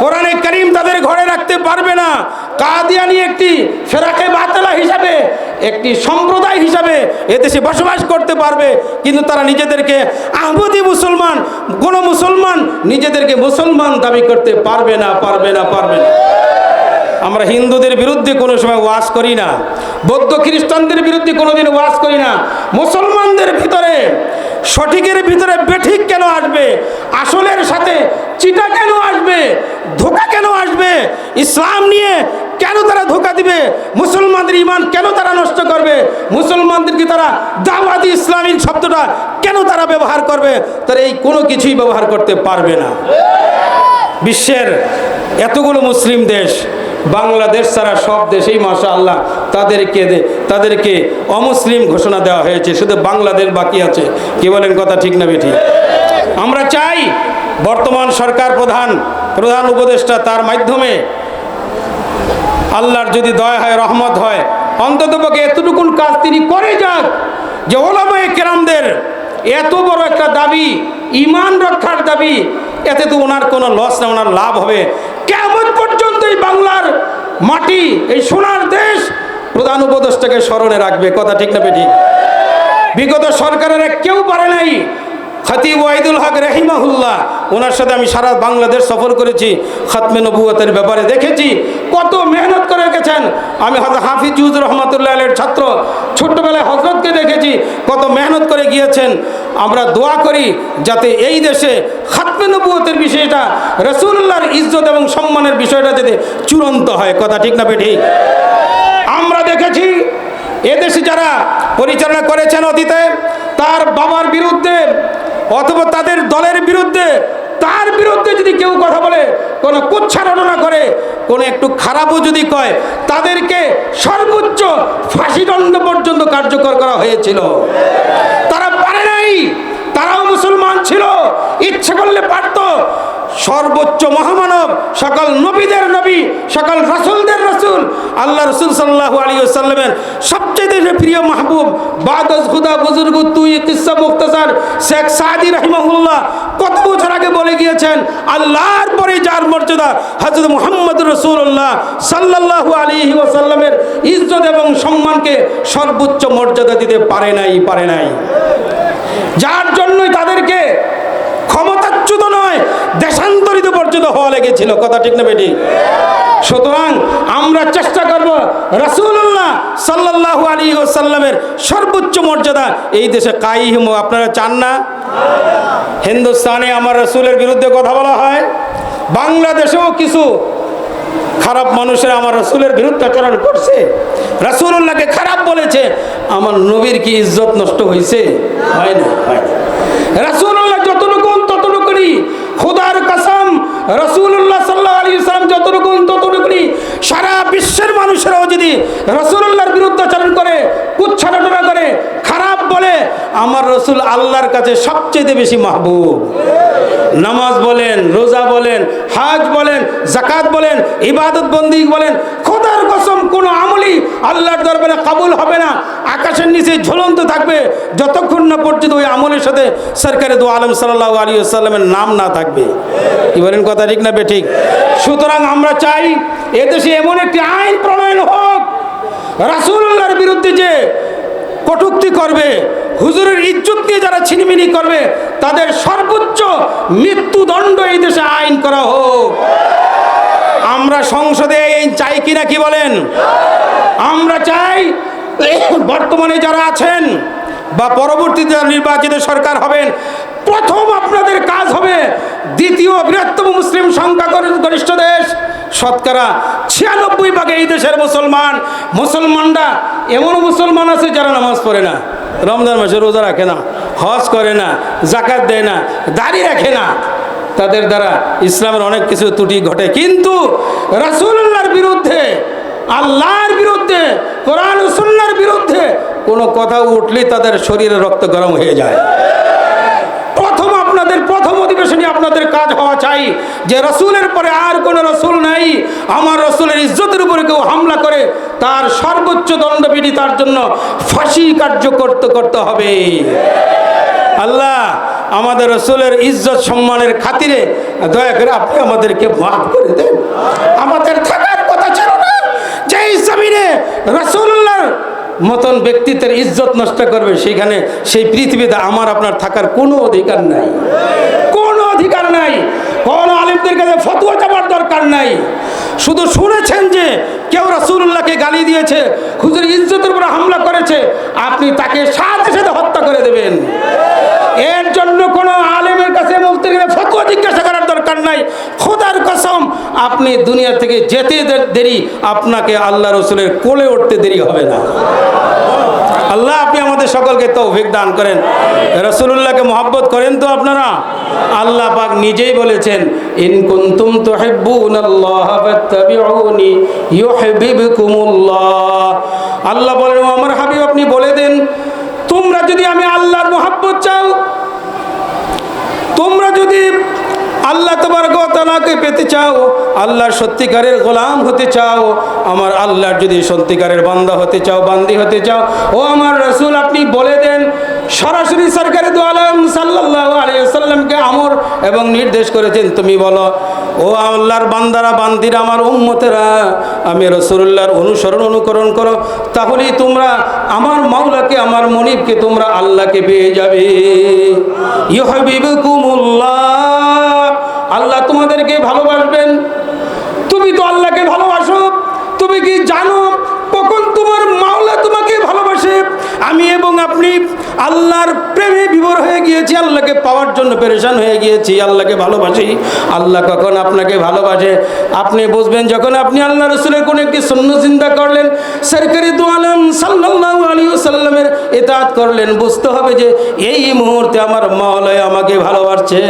কোরআনে করিম তাদের ঘরে রাখতে পারবে না। কাদিয়ানি একটি ফেরাকে বাতলা হিসাবে, একটি সম্প্রদায় হিসাবে এদেশে বসবাস করতে পারবে। কিন্তু তারা নিজেদেরকে আহমদি মুসলমান, কোন মুসলমান নিজেদেরকে মুসলমান দাবি করতে পারবে না পারবে না পারবে না। আমরা হিন্দুদের বিরুদ্ধে কোনো সময় ওয়াজ করি না। বৌদ্ধ খ্রিস্টানদের বিরুদ্ধে কোনোদিন ওয়াজ করি না। মুসলমানদের ভিতরে, সঠিকের ভিতরে বেঠিক কেন আসবে? আসলের সাথে চিটা কেন আসবে? ধোকা কেন আসবে? ইসলাম নিয়ে কেন তারা ধোকা দিবে? মুসলমানদের ইমান কেন তারা নষ্ট করবে? মুসলমানদেরকে তারা দাওয়াতি ইসলামী শব্দটা কেন তারা ব্যবহার করবে? তারা এই কোনো কিছুই ব্যবহার করতে পারবে না। বিশ্বের এতগুলো মুসলিম দেশ, বাংলাদেশ ছাড়া সব দেশেই মাসা আল্লাহ তাদেরকে তাদেরকে অমুসলিম ঘোষণা দেওয়া হয়েছে। শুধু বাংলাদেশ বাকি আছে। কি বলেন কথা ঠিক না বেঠি? আমরা চাই বর্তমান সরকার প্রধান প্রধান উপদেষ্টা তার মাধ্যমে আল্লাহর যদি দয়া হয়, রহমত হয় অন্ততপক্ষে এতটুকুন কাজ তিনি করে যাক যে ওলামায়ে কেরামদের এত বড় একটা দাবি ইমান রক্ষার দাবি, এতে তো ওনার কোনো লস না, ওনার লাভ হবে। কেমন পর্যন্ত এই বাংলার মাটি, এই সোনার দেশ প্রধান উপদেষ্টাকে স্মরণে রাখবে, কথা ঠিক না বেঠিক? বিগত সরকারের কেউ পারে নাই, খতিব ওয়াইদুল হক রহিমাহুল্লাহ ওনার সাথে আমি সারা বাংলাদেশ সফর করেছি, খাতমে নবুয়তের ব্যাপারে দেখেছি। কত মেহনত করে গেছেন আমি হয়তো হাফিজুজ রহমতুল্লাহ আলের ছাত্র, ছোট্টবেলায় হজরতকে দেখেছি, কত মেহনত করে গিয়েছেন। আমরা দোয়া করি যাতে এই দেশে খাতমে নবুয়তের বিষয়টা রসুল্লাহর ইজ্জত এবং সম্মানের বিষয়টা যাতে চূড়ান্ত হয়। কথা ঠিক না ঠিক আমরা দেখেছি এদেশে যারা পরিচালনা করেছেন অতীতে, তার বাবার বিরুদ্ধে অথবা তাদের দলের বিরুদ্ধে, তার বিরুদ্ধে যদি কেউ কথা বলে, কোনো কুচ্ছারণনা করে, কোনো একটু খারাপও যদি কয়, তাদেরকে সর্বোচ্চ ফাঁসিদণ্ড পর্যন্ত কার্যকর করা হয়েছিল। তারা পারে নাই। সর্বোচ্চ মহামানব, সকল নবীদের নবী, সকল রসুলদের রসুল, আল্লাহ রসুল সাল্লাহ আলী সাল্লামের সবচেয়ে প্রিয় মাহবুব বাদস খুদা বুজুর্গ তুই কিসা মুক্তাসার শেখ সাদি রহিমাহুল্লাহ কত বছর আগে বলে গিয়েছেন, আল্লাহর পরে যার মর্যাদা হজরত মোহাম্মদ রসুল্লাহ সাল্লাল্লাহু আলী ওসাল্লামের ইজ্জত এবং সম্মানকে সর্বোচ্চ মর্যাদা দিতে পারে নাই পারে নাই। যার জন্যই তাদেরকে দেশান্তরিত পর্যন্ত হওয়া লেগেছিল। কথা ঠিক না বেটি? সুতরাং আমরা চেষ্টা করব রাসূলুল্লাহ সাল্লাল্লাহু আলী ওসাল্লামের সর্বোচ্চ মর্যাদা এই দেশে কাইম আপনারা চান না? হিন্দুস্তানে আমার রসুলের বিরুদ্ধে কথা বলা হয়, বাংলাদেশেও কিছু খারাপ মানুষেরা আমার রসুলের বিরুদ্ধে আচরণ করছে। রাসূলুল্লাহকে খারাপ বলেছে, আমার নবীর কি ইজ্জত নষ্ট হয়েছে হয় না হয় না রাসূলুল্লাহ যতটুকু ততটুকুনি খুদার কসম রাসূলুল্লাহ সাল্লাল্লাহু আলাইহি সাল্লাম যতটুকু, ততটুকুনি সারা বিশ্বের মানুষেরাও যদি রাসূলুল্লাহর বিরুদ্ধে আচরণ করে কুচ্ছাটনা করে, খারাপ বলে, আমার রসুল আল্লাহর কাছে সবচেয়ে বেশি মাহবুব। নামাজ বলেন, রোজা বলেন, হাজ বলেন জাকাত বলেন ইবাদত বন্দি বলেন, খোদার কসম কোনো আমলই আল্লাহর দরবারে কাবুল হবে আকাশের নিচে ঝুলন্ত থাকবে, যতক্ষণ না পর্যন্ত ওই আমলের সাথে সরকারে দু আলম সাল্লাহ আলী নাম না থাকবে। কি বলেন কথা ঠিক না বেঠিক? সুতরাং আমরা চাই এদেশে এমন একটি আইন প্রণয়ন হোক, রাসূলুল্লাহর বিরুদ্ধে যে কটুক্তি করবে, হুজুরের ইজ্জত নিয়ে যারা ছিনিমিনি করবে, তাদের সর্বোচ্চ মৃত্যুদণ্ড এই দেশে আইন করা হোক। আমরা সংসদে এই চাই কিনা কি বলেন? আমরা চাই বর্তমানে যারা আছেন বা পরবর্তীতে নির্বাচিত সরকার হবেন, প্রথম আপনাদের কাজ হবে দ্বিতীয় বৃহত্তম মুসলিম সংখ্যা গরিষ্ঠ দেশ। শতকরা ছিয়ানব্বই ভাগে এই দেশের মুসলমান। মুসলমানরা এমনও মুসলমান আছে যারা নামাজ পড়ে না, রমজান মাসে রোজা রাখে না, হজ করে না, জাকাত দেয় না, দাড়ি রাখে না। তাদের দ্বারা ইসলামের অনেক কিছু ত্রুটি ঘটে। কিন্তু রাসূলুল্লাহর বিরুদ্ধে আল্লাহর বিরুদ্ধে, কোরআন ও সুন্নাহর বিরুদ্ধে কোনো কথা উঠলেই তাদের শরীরে রক্ত গরম হয়ে যায়। প্রথম আপনাদের, প্রথম অধিবেশনে আপনাদের কাজ হওয়া চাই যে রসুলের পরে আর কোনো রসুল নাই, আমার রসুলের ইজ্জতের উপরে কেউ হামলা করে, তার সর্বোচ্চ দণ্ডবিধি তার জন্য ফাঁসি কার্য করতে করতে হবে। আল্লাহ, আমাদের রসুলের ইজ্জত সম্মানের খাতিরে দয়া করে আপনি আমাদেরকে মাফ করে দেন আমাদের থাকার কথা ছিল না যেই জমিনে রসুল্লাহর মতন ব্যক্তিত্বের ইজ্জত নষ্ট করবে, সেখানে সেই পৃথিবীতে আমার, আপনার থাকার কোনো অধিকার নাই। কোনো অধিকার নাই। কোন আলিমদের কাছে ফতুয়া যাবার দরকার নাই। শুধু শুনেছেন যে কেউ রাসূলুল্লাহকে গালি দিয়েছে, হুজুর ইজ্জতের উপর হামলা করেছে, আপনি তাকে সাথে সাথে হত্যা করে দেবেন। এর জন্য কোনো আলেমের কাছে মুফতির কাছে ফতোয়া জিজ্ঞাসা করার দরকার নাই। খোদার কসম, আপনি দুনিয়া থেকে যেতে দেরি, আপনাকে আল্লাহ রসুলের কোলে উঠতে দেরি হবে না। আল্লাহ, আপনি আমাদের সকলকে তৌফিক দান করেন। রসুল্লাহকে মহব্বত করেন তো আপনারা? আল্লাহ পাক নিজেই বলেছেন, ইন কুনতুম তুহিব্বুন আল্লাহ ফাত্তাবিউনি ইউহিব্বুকুমুল্লাহ। আল্লাহ বলেন আমার হাবিব, আপনি বলে দেন, তোমরা যদি আমি আল্লাহর মহব্বত চাও, তোমরা যদি আল্লাহ তোমাকে পেতে চাও, আল্লাহর সত্যিকারের গোলাম হতে চাও, আমার আল্লাহর যদি সত্যিকারের বান্দা হতে চাও, বান্দি হতে চাও, ও আমার রসুল আপনি বলে দেন, সরাসরি সরকারের দোয়ালাম সাল্লাহ আলিয়াল্লামকে আমর এবং নির্দেশ করেছেন, তুমি বলো, ও আল্লাহর বান্দারা, বান্দিরা, আমার উম্মতেরা, আমি রসুল্লাহর অনুসরণ অনুকরণ করো, তাহলেই তোমরা আমার মাওলাকে, আমার মনিবকে তোমরা আল্লাহকে পেয়ে যাবে। ইউহাবিবুকুমুল্লাহ আল্লাহ তোমাদেরকে ভালোবাসবেন তুমি তো আল্লাহকে ভালোবাসো তুমি কি জানো কখন তোমার মাওলা তোমাকে ভালোবাসে আমি এবং আপনি আল্লাহর প্রেমে বিভোর হয়ে গিয়েছি আল্লাহকে পাওয়ার জন্য পেরেশান হয়ে গিয়েছি, আল্লাহকে ভালোবাসি। আল্লাহ কখন আপনাকে ভালোবাসে? আপনি বুঝবেন, যখন আপনি আল্লাহ রসুলের কোনো একটি শূন্য চিন্তা করলেন, সরকারি দোয়ালাম সাল্লাহ আলী সাল্লামের এতাত করলেন, বুঝতে হবে যে এই মুহূর্তে আমার মাওলায় আমাকে ভালোবাসছে।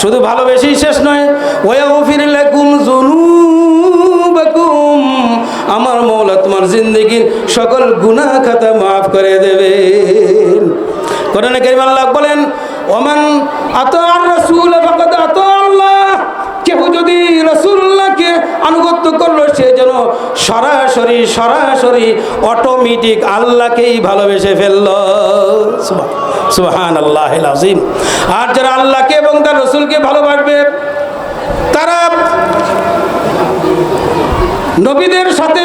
শুধু ভালোবেসেই শেষ নয় ওয়া গফির লাকুম যুনুবাকুম, আমার মৌলা তোমার জিন্দগির সকল গুনাহ খাতা মাফ করে দেবেন কোরআনে কারীম আল্লাহ বলেন, ওমান আতাআর রাসূল, ফাকাদ আতা আল্লাহ। কেউ যদি রসুল্লাহকে আনুগত্য করল, সে যেন সরাসরি সরাসরি অটোমেটিক আল্লাহকেই ভালোবেসে ফেলল। সুহান আল্লাহ আজিম আর যারা আল্লাহকে এবং তার রসুলকে ভালোবাসবে, তারা নবীদের সাথে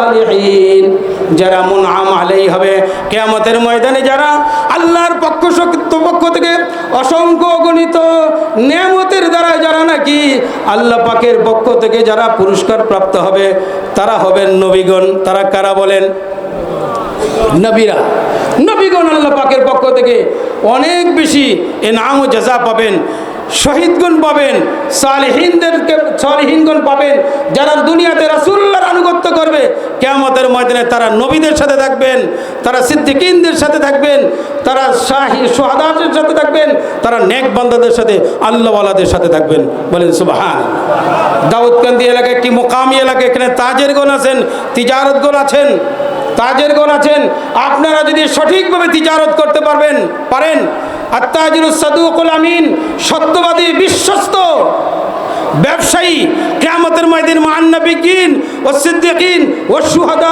সালিহীন। যারা মন আলাই হবে, কেয়ামতের ময়দানে যারা আল্লাহর পক্ষ শক্ত পক্ষ থেকে অসংখ্য গণিত নেয়ামতের দ্বারা যারা নাকি আল্লাহ পাকের পক্ষ থেকে যারা পুরস্কার প্রাপ্ত হবে, তারা হবেন নবীগণ। তারা কারা বলেন? নবীরা। নবীগণ আল্লাহ পাকের পক্ষ থেকে অনেক বেশি এ নাম ও জাজা পাবেন, শহীদগণ পাবেন, সালহীনদেরকে সালেহিনগণ পাবেন, যারা দুনিয়াতে রাসুল করবে। কেয়ামতের ময়দানে তারা নবীদের সাথে থাকবেন, তারা সিদ্দিকিনদের সাথে থাকবেন, তারা শাহী সোহাদাদের সাথে থাকবেন, তারা নেক বান্দাদের সাথে, আল্লাহওয়ালাদের সাথে থাকবেন। বলেন সুবাহান দাউদকান্দি এলাকায় একটি মোকামি এলাকা? এখানে তাজের গোল আছেন তিজারত গোল আছেন তাজের গোল আছেন। আপনারা যদি সঠিকভাবে তিজারত করতে পারবেন, পারেন। আত্মাজিরুস সাদুকুল আমিন, সত্যবাদী, বিশ্বস্ত ব্যবসায়ী কেয়ামতের ময়দিন মহান্নবিকিন ও সিদ্দিকিন ও সুহাদা